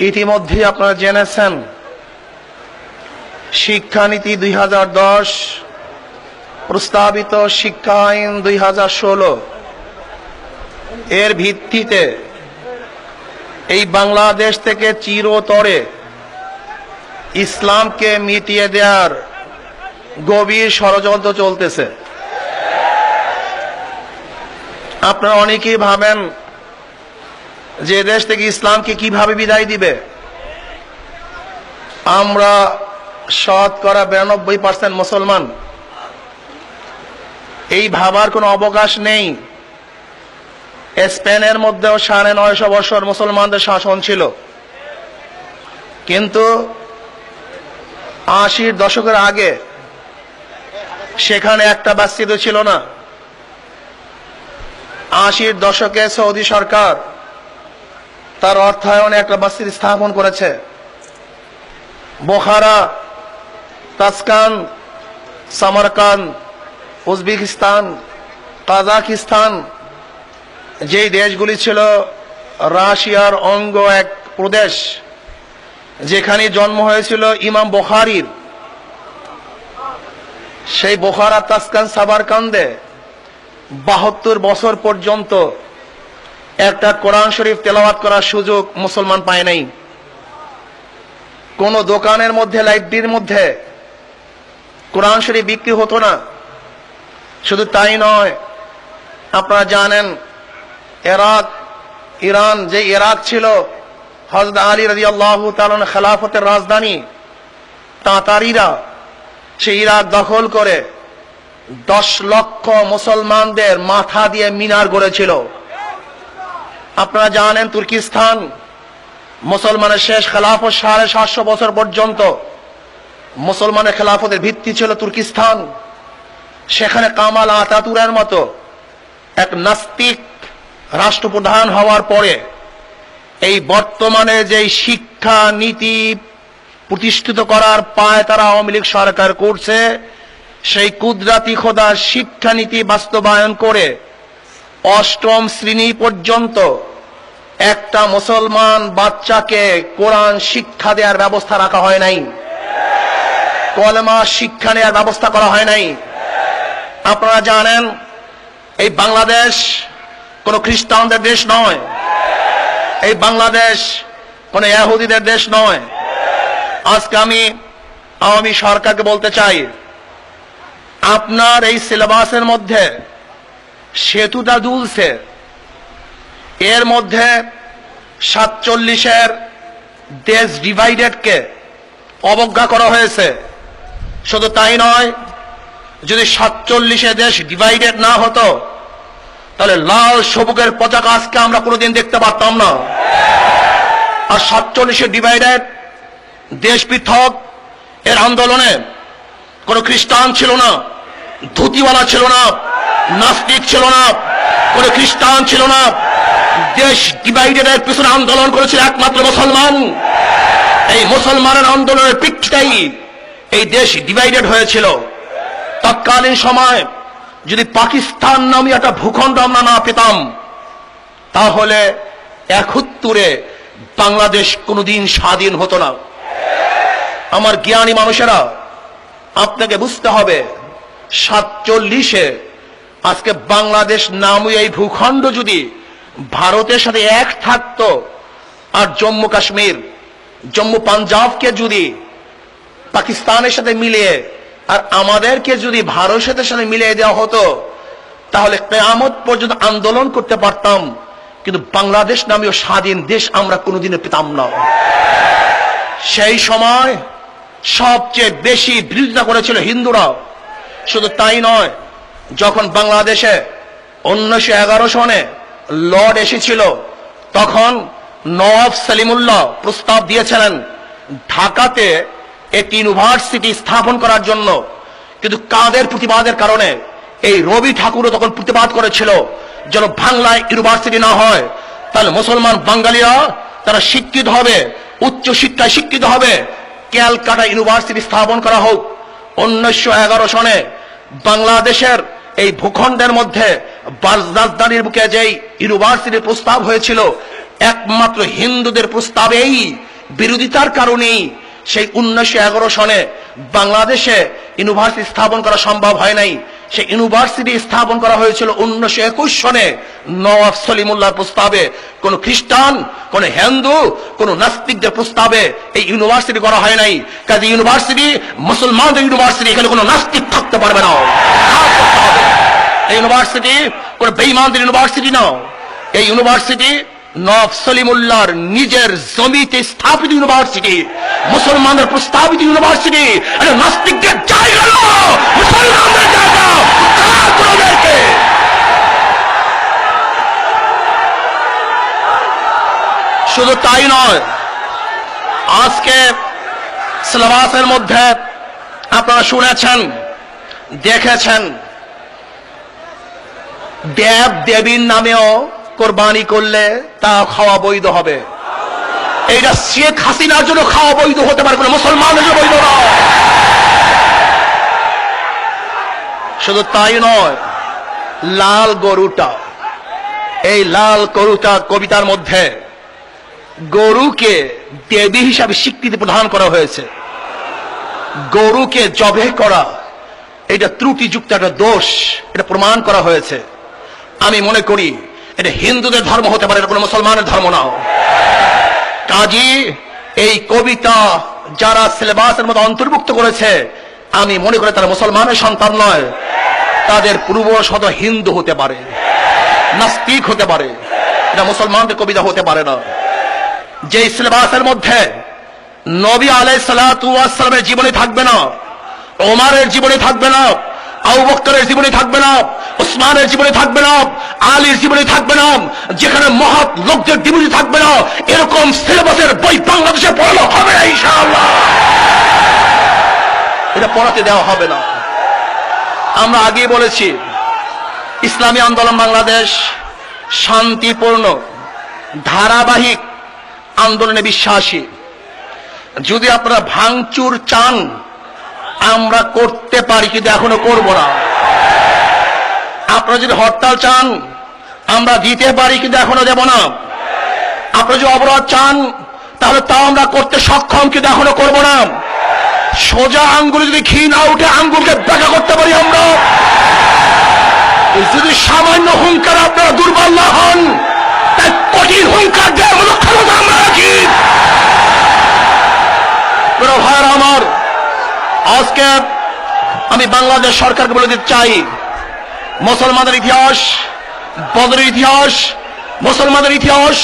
ইতিমধ্যে আপনারা জেনেছেন, শিক্ষানীতি দুই হাজার দশ, প্রস্তাবিত শিক্ষা আইন দুই এর ভিত্তিতে এই বাংলাদেশ থেকে চিরতরে ইসলামকে মিটিয়ে দেওয়ার গভীর ষড়যন্ত্র চলতেছে। আপনারা অনেকেই ভাবেন যে দেশ থেকে ইসলামকে কীভাবে বিদায় দিবে? আমরা শতকরা বিরানব্বই পার্সেন্ট মুসলমান। এই ভাবার কোনো অবকাশ নেই। স্পেনের মধ্যেও সাড়ে নয়শো বছর মুসলমানদের শাসন ছিল। কিন্তু আশির দশকের আগে সেখানে একটা বাস্তিত ছিল না। আশির দশকে সৌদি সরকার তার অর্থায়নে একটা মসজিদ স্থাপন করেছে। Bukhara Tashkent Samarkand Uzbekistan Kazakhstan যেই দেশগুলি ছিল রাশিয়ার অঙ্গ এক প্রদেশ, যেখানে জন্ম হয়েছিল ইমাম বোখারির। সেই বোখারা তাসকান সাবারকান্দে বাহাত্তর বছর পর্যন্ত একটা কোরআন শরীফ তেলাওয়াত করার সুযোগ মুসলমান পায় নাই। কোন দোকানের মধ্যে, লাইব্রেরির মধ্যে কোরআন শরীফ বিক্রি হতো না। শুধু তাই নয়, আপনারা জানেন, এরাক, ইরান, যে ইরাক ছিল হজরত আলী রাজি আল্লাহ খেলাফতের রাজধানী, তাঁতারিরা সে ইরাক দখল করে দশ লক্ষ মুসলমানদের মাথা দিয়ে মিনার গড়েছিল। আপনারা জানেন তুর্কিস্তান মুসলমানের শেষ খেলাফত সাড়ে সাতশো বছর পর্যন্ত মুসলমানের খেলাফতের ভিত্তি ছিল তুর্কিস্তান। সেখানে কামাল আতাতুরের মতো এক নাস্তিক রাষ্ট্রপ্রধান হওয়ার পরে এই বর্তমানে যে শিক্ষা নীতি প্রতিষ্ঠিত করার পায় তারা আওয়ামী লীগ সরকার করছে, সেই কুদরাতি খোদার শিক্ষানীতি বাস্তবায়ন করে অষ্টম শ্রেণি পর্যন্ত একটা মুসলমান বাচ্চাকে কোরআন শিক্ষা দেওয়ার ব্যবস্থা রাখা হয় নাই। কলমা শিক্ষা নেওয়ার ব্যবস্থা করা হয় নাই। আপনারা জানেন, এই বাংলাদেশ কোন খ্রিস্টানদের দেশ নয়। এই বাংলাদেশ কোন ইহুদিদের দেশ নয়। আজকে আমি আওয়ামী সরকারকে বলতে চাই, আপনার এই সিলেবাসের মধ্যে সেতুটা দুলছে। এর মধ্যে সাতচল্লিশের দেশ ডিভাইডেডকে অবজ্ঞা করা হয়েছে। শুধু তাই নয়, যদি সাতচল্লিশে দেশ ডিভাইডেড না হতো, তাহলে লাল সবুকের পতাকা আজকে আমরা কোনোদিন দেখতে পারতাম না। আর সাতচল্লিশে ডিভাইডেড দেশ পৃথক, এর আন্দোলনে কোন খ্রিস্টান ছিল না, ধুতিওয়ালা ছিল না। নাস্তিক ছিল না, কোন খ্রিস্টান ছিল না। দেশ ডিভাইডেডের পিছনে আন্দোলন করেছিল একমাত্র মুসলমান। এই মুসলমানের আন্দোলনের প্রেক্ষিতেই এই দেশ ডিভাইডেড হয়েছিল। তৎকালীন সময় যদি পাকিস্তান নামে একটা ভূখণ্ড আমরা না পেতাম, তাহলে একত্তরে বাংলাদেশ কোনোদিন স্বাধীন হতো না। আমার জ্ঞানী মানুষেরা, আপনাকে বুঝতে হবে, সাতচল্লিশে আজকে বাংলাদেশ নামে এই ভূখণ্ড যদি ভারতের সাথে এক থাকতো, আর জম্মু কাশ্মীর, জম্মু পাঞ্জাবকে যদি পাকিস্তানের সাথে মিলিয়ে, আর আমাদেরকে যদি ভারতের সাথে মিলিয়ে দেওয়া হতো, তাহলে কেয়ামত পর্যন্ত আন্দোলন করতে পারতাম, কিন্তু বাংলাদেশ নামীয় স্বাধীন দেশ আমরা কোনোদিনও পেতাম না। সেই সময় সবচেয়ে বেশি বিরোধিতা করেছিল হিন্দুরা। শুধু তাই নয় যখন বাংলাদেশে উনিশশো এগারো সনে লর্ড এসেছিল, তখন নওয়াব সালিমুল্লাহ প্রস্তাব দিয়েছিলেন, ঢাকাতে একটি ইউনিভার্সিটি স্থাপন করার জন্য। কিন্তু কাদের প্রতিবাদের কারণে এই রবি ঠাকুরও তখন প্রতিবাদ করেছিল, যেন বাংলায় ইউনিভার্সিটি না হয়। তাহলে মুসলমান বাঙালিরা তারা শিক্ষিত হবে, উচ্চ শিক্ষায় শিক্ষিত হবে। ক্যালকাটা ইউনিভার্সিটি স্থাপন করা হোক। উনিশশো এগারো সনে বাংলাদেশের এই ভূখণ্ডের মধ্যে রাজধানীর বুকে যেই ইউনিভার্সিটির প্রস্তাব হয়েছিল, একমাত্র হিন্দুদের প্রস্তাবেই বিরোধিতার কারণেই সেই উনিশশো এগারো সনে বাংলাদেশে ইউনিভার্সিটি স্থাপন করা সম্ভব হয় নাই। সেই ইউনিভার্সিটি স্থাপন করা হয়েছিল উনিশশো একুশ সনে নওয়াব সলিমুল্লাহর প্রস্তাবে। কোন খ্রিস্টান, কোন হিন্দু, কোন নাস্তিকদের প্রস্তাবে এই ইউনিভার্সিটি করা হয় নাই। কাজে ইউনিভার্সিটি, মুসলমানদের ইউনিভার্সিটি, এখানে কোনো নাস্তিক থাকতে পারবে না। এই ইউনিভার্সিটি কোন বেইমানদের ইউনিভার্সিটি না এই ইউনিভার্সিটি নব সলিমুল্লাহর নিজের জমিতে স্থাপিত ইউনিভার্সিটি মুসলমানদের প্রস্তাবিত ইউনিভার্সিটি এটা নাস্তিকদের জায়গা মুসলমানদের জায়গা শুধু তাই নয়, আজকে সিলেবাসের মধ্যে আপনারা শুনেছেন, দেখেছেন দেব দেবীর নামেও কোরবানি করলে তা খাওয়া বৈধ হবে। এইটা শেখ হাসিনার জন্য খাওয়া বৈধ হতে পারবে না মুসলমানের জন্য বৈধ নয়। শুধু তাই নয়, লাল গরুটা, এই লাল গরুটা কবিতার মধ্যে গরুকে দেবী হিসাবে স্বীকৃতি প্রদান করা হয়েছে। গরুকে জবে করা, এটা ত্রুটিযুক্ত একটা দোষ, এটা প্রমাণ করা হয়েছে। আমি মনে করি এটা হিন্দুদের ধর্ম হতে পারে কোনো মুসলমানের ধর্ম না কাজী, এই কবিতা যারা সিলেবাসের মধ্যে অন্তর্ভুক্ত করেছে, আমি মনে করি তারা মুসলমানের সন্তান নয়। তাদের পূর্বশত হিন্দু হতে পারে, নাস্তিক হতে পারে, এটা মুসলমানদের কবিতা হতে পারে না। যে সিলেবাসের মধ্যে নবী আলাই সালামের জীবনে থাকবে না, ওমারের জীবনে থাকবে না, আবু বক্করের জীবনে থাকবে না ওসমানের জীবনে থাকবে না, আলীর জীবনে থাকবে না, যেখানে মহৎ লোকদের জীবনে থাকবে না, এরকম সিলেবাসের বই বাংলাদেশে পড়ানো হবে না এটা পড়াতে দেওয়া হবে না। আমরা আগে বলেছি, ইসলামী আন্দোলন বাংলাদেশ শান্তিপূর্ণ, ধারাবাহিক আন্দোলনে বিশ্বাসী। যদি আপনারা ভাঙচুর চান, আমরা করতে পারি, কিন্তু এখনও করব না। আপনারা যদি হরতাল চান, আমরা দিতে পারি কিন্তু এখনও দেব না। আপনারা যদি অবরোধ চান, তাহলে তাও আমরা করতে সক্ষম কিন্তু এখনও করব না। সোজা আঙ্গুলে যদি ঘি না উঠে আঙ্গুলকে ব্যাখ্যা করতে পারি আমরা। যদি সামান্য হুঙ্কার আপনারা দুর্বল না হন, তাই কঠিন হুঙ্কার দেওয়ার আমরা রাখি। ভাইয়েরা আমার, আজকে আমি বাংলাদেশ সরকারকে বলে দিতে চাই মুসলমানদের ইতিহাস, বদরের ইতিহাস, মুসলমানদের ইতিহাস,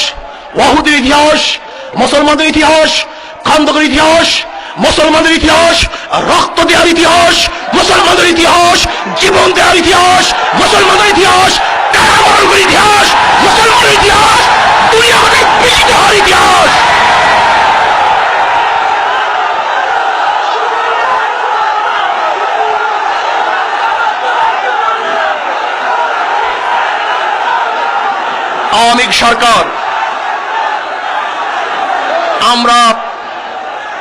ওয়াহুদের ইতিহাস, মুসলমানদের ইতিহাস, খন্দকের ইতিহাস, মুসলমানদের ইতিহাস, রক্ত দেওয়ার ইতিহাস, মুসলমানদের ইতিহাস, জীবন দেওয়ার ইতিহাস, মুসলমানদের ইতিহাস ইতিহাস মুসলমানের ইতিহাস, দুনিয়া ইতিহাস। আওয়ামী লীগ সরকার আমরা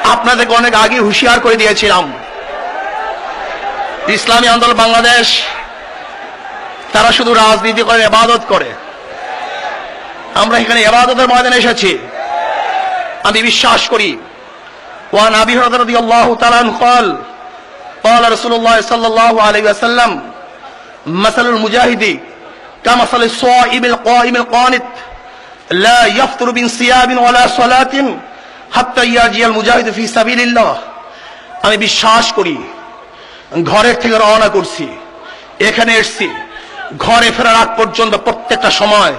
আপনাদেরকে অনেক আগে হুঁশিয়ার করে দিয়েছিলাম ইসলামী আন্দোলন বাংলাদেশ তারা শুধু রাজনীতি করে এবাদত করে আমরা এখানে এবাদতের ময়দানে এসেছি আমি বিশ্বাস করি ওয়ান আবি হুরায়রা রাদিয়াল্লাহু তাআলা আনহু قال قال رسول الله صلى الله عليه وسلم مثل المجاهد كمثل الصائم القائم القانت لا يفطر من صيام ولا صلاة حتى يجي المجاهد في سبيل الله আমি বিশ্বাস করি ঘরের থেকে রওনা করছি এখানে এসছি ঘরে ফেরার আগ পর্যন্ত প্রত্যেকটা সময়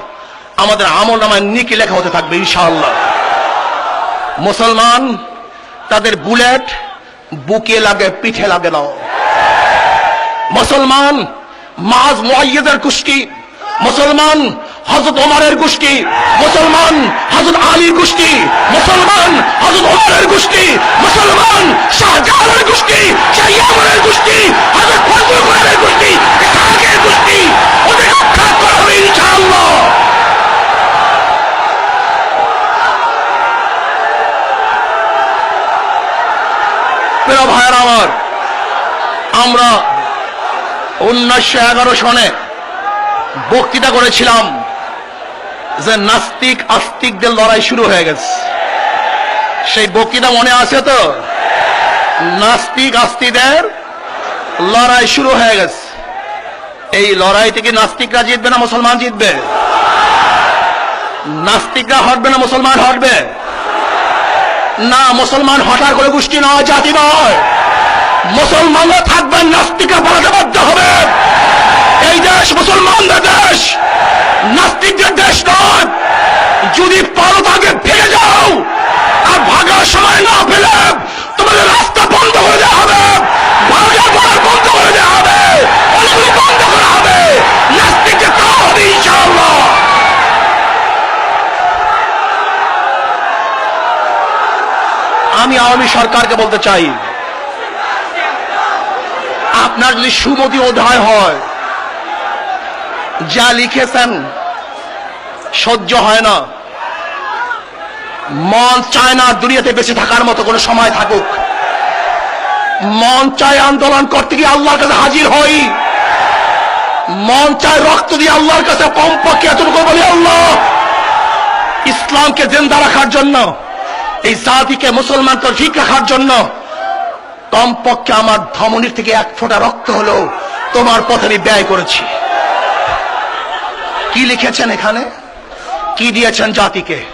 আমাদের আমল নামায় নিকি লেখা হতে থাকবে ইনশাআল্লাহ মুসলমান তাদের বুলেট বুকে লাগে পিঠে লাগে না মুসলমান মাজ মুআইয়দের গোষ্ঠী মুসলমান হজরত ওমরের গোষ্ঠী, মুসলমান হজরত আলীর গোষ্ঠী, মুসলমান হজরত ওমরের গোষ্ঠী, মুসলমান শাহজাহানের গোষ্ঠী শাহজাহানের গোষ্ঠী হজরত ফজলুল কোরআনের গোষ্ঠী ইসহাকের গোষ্ঠী, ওদের রক্ষা করা হবে ইনশাআল্লাহ। প্রিয় ভাইয়ের আমার, আমরা উনিশশো এগারো সনে বক্তৃতা করেছিলাম যে নাস্তিক আস্তিকদের লড়াই শুরু হয়ে গেছে। সেই বক্তৃতা মনে আছে তো? নাস্তিক আস্তিদের লড়াই শুরু হয়ে গেছে। এই লড়াই থেকে নাস্তিকরা জিতবে না মুসলমান জিতবে? নাস্তিকরা হটবে না মুসলমান হটবে না, মুসলমান হটার করে গোষ্ঠী নয়, জাতি নয়। মুসলমানরা থাকবেন, নাস্তিকরা পালাতে বাধ্য হবে এই দেশ মুসলমানদের দেশ, নাস্তিকদের দেশ নয়। যদি পারো তাকে ফিরে যাও আর ভাগার সময় না পেলে তোমাদের রাস্তা বন্ধ করে দেওয়া হবে। আমি আওয়ামী সরকারকে বলতে চাই, আপনার যদি সুমতি অধ্যায় হয় যা লিখেছেন, সহ্য হয় না। মন চায় না দুনিয়াতে বেঁচে থাকার মতো কোনো সময় থাকুক। মন চায় আন্দোলন করতে গিয়ে আল্লাহর কাছে হাজির হই। মন চায় রক্ত দিয়ে আল্লাহর কাছে কমপক্ষে এতটুকু বলি, আল্লাহ, ইসলামকে জেন্দা রাখার জন্য, এই জাতিকে মুসলমানকে ঠিক রাখার জন্য, কমপক্ষে আমার ধমনির থেকে এক ফোঁটা রক্ত হলো তোমার পথে আমি ব্যয় করেছি। কি লিখেছেন এখানে? কি দিয়েছেন জাতিকে?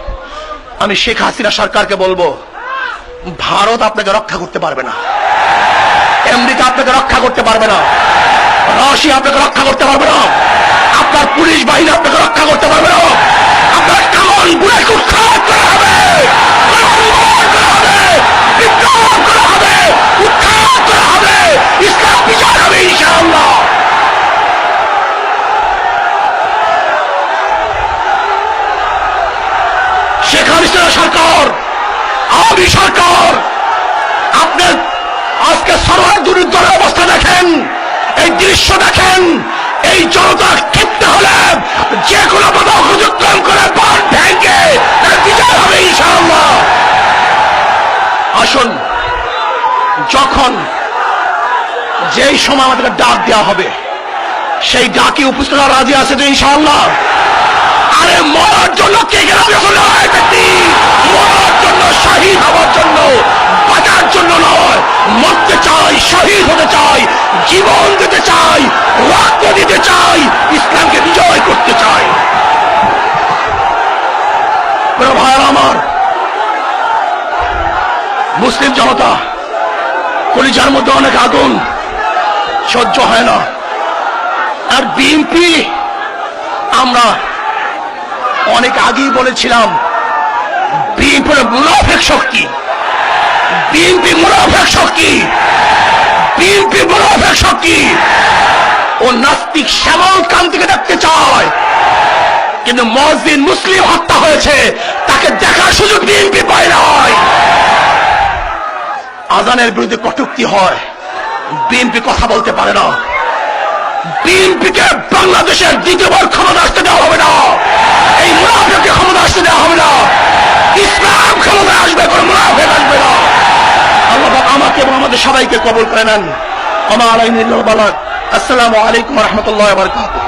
আমি শেখ হাসিনা সরকারকে বলব ভারত আপনাকে রক্ষা করতে পারবে না। আমেরিকা আপনাকে রক্ষা করতে পারবে না। রাশিয়া আপনাকে রক্ষা করতে পারবে না। আপনার পুলিশ বাহিনী আপনাকে রক্ষা করতে পারবে না। আপনার কামন বুড়ে করা হবে। হবে, হবে, ইসলাম বিচার হবে ইনশাআল্লাহ। সরকার, আওয়ামী সরকার আপনার আজকে সরকার দুর্দলের অবস্থা দেখেন, এই দৃশ্য দেখেন, এই জনতা ক্ষিপ্ত হলে যে কোনো বাধা অতিক্রম করে বান ভেঙে বিচার হবে ইনশাআল্লাহ। আসুন, যখন যেই সময় আমাদেরকে ডাক দেওয়া হবে, সেই ডাকে উপস্থিত রাজি আছে তো ইনশাআল্লাহ? আরে মরার জন্য কে গেল? ব্যক্তি। মরার জন্য শহীদ হওয়ার জন্য, বাঁচার জন্য নয়। মরতে চাই, শহীদ হতে চাই, জীবন দিতে চাই, রক্ত দিতে চাই, ইসলামকে বিজয় করতে চাই। ভাইয়ের আমার, মুসলিম জনতা, কলিজার মধ্যে অনেক আগুন, সহ্য হয় না। আর বিএনপি, আমরা অনেক আগেই বলেছিলাম, বিএনপির মুনাফেক শক্তি। বিএনপি মুনাফেক শক্তি। বিএনপি মুনাফেক শক্তি। ও নাস্তিক শ্যামল কান্তিকে দেখতে চায়। কিন্তু মসজিদ মুসলিম হত্যা হয়েছে, তাকে দেখার সুযোগ বিএনপি পায় নাই। আজানের বিরুদ্ধে কটুক্তি হয়, বিএনপি কথা বলতে পারে না। বিএনপিকে বাংলাদেশের দ্বিতীয়বার ক্ষমতা আসতে দেওয়া হবে না। এই মুনাফেককে ক্ষমতা আসতে দেওয়া হবে না। ইসলাম ক্ষমতা আসবে, কোনো মুনাফেক আসবে না। আল্লাহ আমাকে এবং আমাদের সবাইকে কবল করে নেন। আমার আলাইনুল্লাহ বালাক আসসালামু আলাইকুম রহমতুল্লাহ বারকাতুহ।